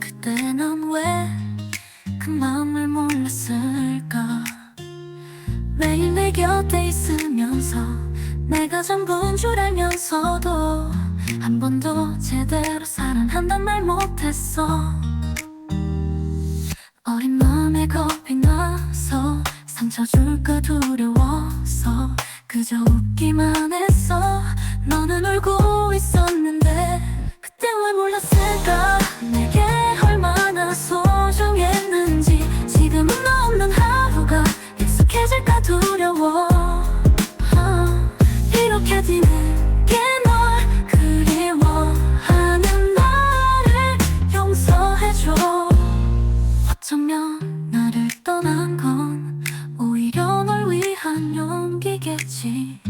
그때 난 왜 그 마음을 몰랐을까? 매일 내 곁에 있으면서 내가 전부인 줄 알면서도 한 번도 제대로 사랑한단 말 못했어. 어린 마음에 겁이 나서 상처 줄까 두려워 떠난 건 오히려 널 위한 용기겠지.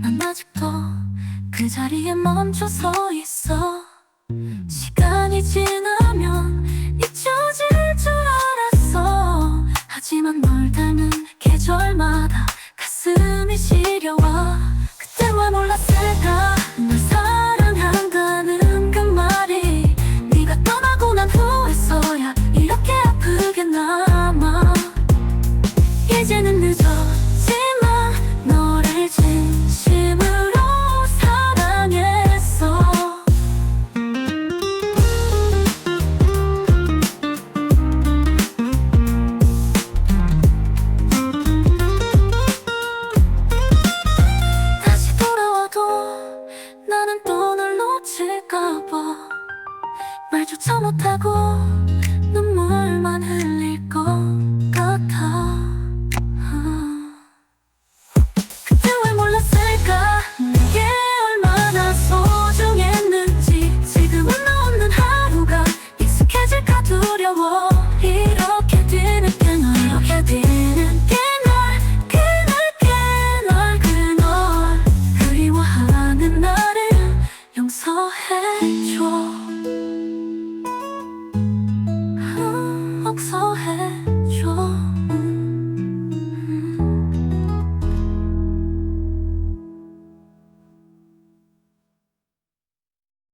난 아직도 그 자리에 멈춰 서 있어. 시간이 지나면 잊혀질 줄 알았어. 하지만 널 닮은 계절마다 가슴이 시려와 그때와 몰랐을 마주쳐 못하고